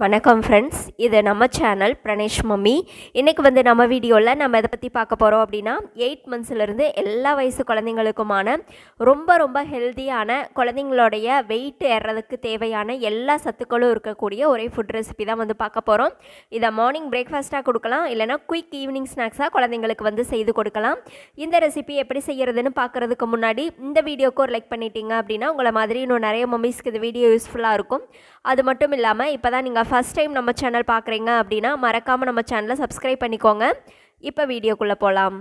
வணக்கம் ஃப்ரெண்ட்ஸ் இது நம்ம சேனல் பிரணேஷ் மம்மி இன்றைக்கி வந்து நம்ம வீடியோவில் நம்ம இதை பற்றி பார்க்க போகிறோம் அப்படின்னா எயிட் மந்த்ஸ்லேருந்து எல்லா வயசு குழந்தைங்களுக்குமான ரொம்ப ரொம்ப ஹெல்த்தியான குழந்தைங்களுடைய வெயிட் ஏறுறதுக்கு தேவையான எல்லா சத்துக்களும் இருக்கக்கூடிய ஒரே ஃபுட் ரெசிபி தான் வந்து பார்க்க போகிறோம் இதை மார்னிங் பிரேக்ஃபாஸ்ட்டாக கொடுக்கலாம் இல்லைனா குயிக் ஈவினிங் ஸ்நாக்ஸாக குழந்தைங்களுக்கு வந்து செய்து கொடுக்கலாம். இந்த ரெசிபி எப்படி செய்கிறதுன்னு பார்க்குறதுக்கு முன்னாடி இந்த வீடியோக்கு ஒரு லைக் பண்ணிட்டீங்க அப்படின்னா உங்களை மாதிரி இன்னும் நிறைய மம்மிஸ்க்கு இந்த வீடியோ யூஸ்ஃபுல்லாக இருக்கும். அது மட்டும் இல்லாமல் இப்போ தான் நீங்கள் ஃபஸ்ட் டைம் நம்ம சேனல் பார்க்குறீங்க அப்படின்னா மறக்காமல் நம்ம சேனலை சப்ஸ்கிரைப் பண்ணிக்கோங்க. இப்போ வீடியோக்குள்ளே போகலாம்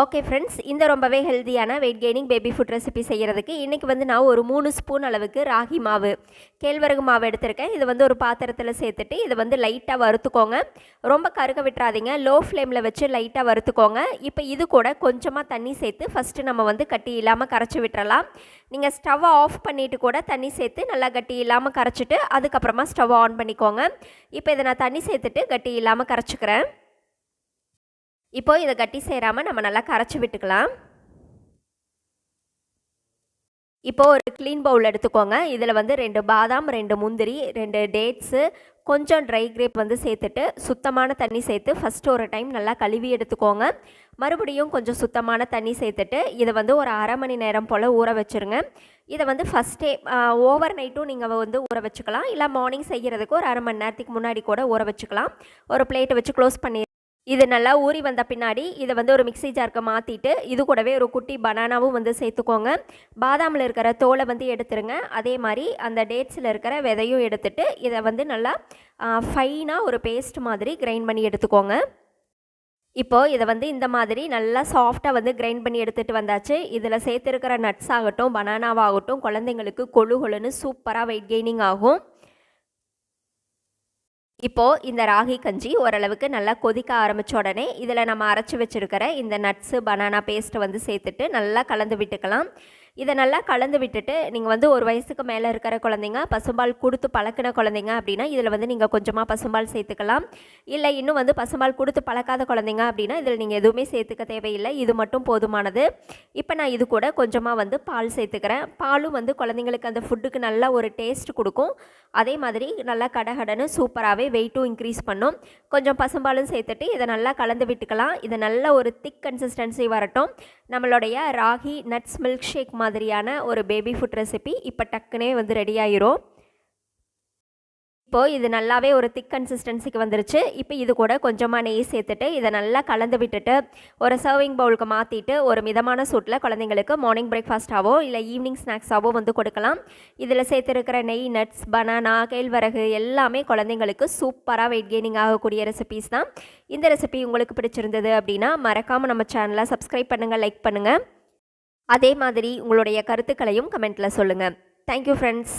ஓகே ஃப்ரெண்ட்ஸ் இந்த ரொம்பவே ஹெல்த்தியான weight gaining baby food recipe செய்கிறதுக்கு இன்றைக்கி வந்து நான் ஒரு மூணு ஸ்பூன் அளவுக்கு ராகி மாவு கேழ்வரகு மாவு எடுத்திருக்கேன். இது வந்து ஒரு பாத்திரத்தில் சேர்த்துட்டு இதை வந்து லைட்டாக வறுத்துக்கோங்க. ரொம்ப கருக விட்டுறாதீங்க. லோ ஃப்ளேமில் வச்சு லைட்டாக வறுத்துக்கோங்க. இப்போ இது கூட கொஞ்சமாக தண்ணி சேர்த்து ஃபஸ்ட்டு நம்ம வந்து கட்டி இல்லாமல் கரைச்சி விட்டுறலாம். நீங்கள் ஸ்டவ்வை ஆஃப் பண்ணிவிட்டு கூட தண்ணி சேர்த்து நல்லா கட்டி இல்லாமல் கரைச்சிட்டு அதுக்கப்புறமா ஸ்டவ் ஆன் பண்ணிக்கோங்க. இப்போ இதை நான் தண்ணி சேர்த்துட்டு கட்டி இல்லாமல் கரைச்சிக்கிறேன். இப்போது இதை கட்டி சேராமல் நம்ம நல்லா கரைச்சி விட்டுக்கலாம். இப்போது ஒரு க்ளீன் பவுல் எடுத்துக்கோங்க. இதில் வந்து ரெண்டு பாதாம் ரெண்டு முந்திரி ரெண்டு டேட்ஸு கொஞ்சம் ட்ரை கிரேப் வந்து சேர்த்துட்டு சுத்தமான தண்ணி சேர்த்து ஃபஸ்ட்டு ஒரு டைம் நல்லா கழுவி எடுத்துக்கோங்க. மறுபடியும் கொஞ்சம் சுத்தமான தண்ணி சேர்த்துட்டு இதை வந்து ஒரு அரை மணி நேரம் போல் ஊற வச்சுருங்க. இதை வந்து ஃபஸ்ட்டே ஓவர் நைட்டும் நீங்கள் வந்து ஊற வச்சுக்கலாம். இல்லை மார்னிங் செய்கிறதுக்கு ஒரு அரை மணி நேரத்துக்கு முன்னாடி கூட ஊற வச்சுக்கலாம். ஒரு பிளேட்டை வச்சு க்ளோஸ் பண்ணி இது நல்லா ஊறி வந்த பின்னாடி இதை வந்து ஒரு மிக்சி ஜார்க்கு மாற்றிட்டு இது கூடவே ஒரு குட்டி பனானாவும் வந்து சேர்த்துக்கோங்க. பாதாமில் இருக்கிற தோலை வந்து எடுத்துருங்க. அதே மாதிரி அந்த டேட்ஸில் இருக்கிற விதையும் எடுத்துட்டு இதை வந்து நல்லா ஃபைனாக ஒரு பேஸ்ட் மாதிரி கிரைண்ட் பண்ணி எடுத்துக்கோங்க. இப்போது இதை வந்து இந்த மாதிரி நல்லா சாஃப்டாக வந்து கிரைண்ட் பண்ணி எடுத்துகிட்டு வந்தாச்சு. இதில் சேர்த்துருக்கிற நட்ஸ் ஆகட்டும் பனானாவாகட்டும் குழந்தைங்களுக்கு கொழு கொழுன்னு சூப்பராக வெயிட் கெய்னிங் ஆகும். இப்போது இந்த ராகி கஞ்சி ஓரளவுக்கு நல்லா கொதிக்க ஆரம்பித்த உடனே இதில் நம்ம அரைச்சி வச்சுருக்கிற இந்த நட்ஸு பனானா பேஸ்ட்டை வந்து சேர்த்துட்டு நல்லா கலந்து விட்டுக்கலாம். இதை நல்லா கலந்து விட்டுட்டு நீங்கள் வந்து ஒரு வயசுக்கு மேலே இருக்கிற குழந்தைங்க பசும்பால் கொடுத்து பழக்கின குழந்தைங்க அப்படின்னா இதில் வந்து நீங்கள் கொஞ்சமாக பசும்பால் சேர்த்துக்கலாம். இல்லை இன்னும் வந்து பசும்பால் கொடுத்து பழக்காத குழந்தைங்க அப்படின்னா இதில் நீங்கள் எதுவுமே சேர்த்துக்க தேவையில்லை. இது மட்டும் போதுமானது. இப்போ நான் இது கூட கொஞ்சமாக வந்து பால் சேர்த்துக்கிறேன். பாலும் வந்து குழந்தைங்களுக்கு அந்த ஃபுட்டுக்கு நல்ல ஒரு டேஸ்ட் கொடுக்கும். அதே மாதிரி நல்லா கடகடன்னு சூப்பராகவே வெயிட்டும் இன்க்ரீஸ் பண்ணும். கொஞ்சம் பசும்பாலும் சேர்த்துட்டு இதை நல்லா கலந்து விட்டுக்கலாம். இதை நல்ல ஒரு திக் கன்சிஸ்டன்சி வரட்டும். நம்மளுடைய ராகி நட்ஸ் மில்க் ஷேக் மாதிரியான ஒரு பேபி ஃபுட் ரெசிபி இப்போ டக்குனே வந்து ரெடி ஆயிரும். இப்போது இது நல்லாவே ஒரு திக் கன்சிஸ்டன்சிக்கு வந்துருச்சு. இப்போ இது கூட கொஞ்சமாக நெய் சேர்த்துட்டு இதை நல்லா கலந்து விட்டுட்டு ஒரு சர்விங் பவுலுக்கு மாற்றிட்டு ஒரு மிதமான சூட்டில் குழந்தைங்களுக்கு மார்னிங் பிரேக்ஃபாஸ்ட்டாகவோ இல்லை ஈவினிங் ஸ்நாக்ஸாகவோ வந்து கொடுக்கலாம். இதில் சேர்த்துருக்கிற நெய் நட்ஸ் பனானா கேழ்வரகு எல்லாமே குழந்தைங்களுக்கு சூப்பராக வெயிட் கெய்னிங் ஆகக்கூடிய ரெசிபீஸ் தான். இந்த ரெசிபி உங்களுக்கு பிடிச்சிருந்தது அப்படின்னா மறக்காமல் நம்ம சேனலை சப்ஸ்கிரைப் பண்ணுங்கள் லைக் பண்ணுங்கள் அதே மாதிரி உங்களுடைய கருத்துக்களையும் கமெண்ட்டில் சொல்லுங்கள் தேங்க்யூ ஃப்ரெண்ட்ஸ்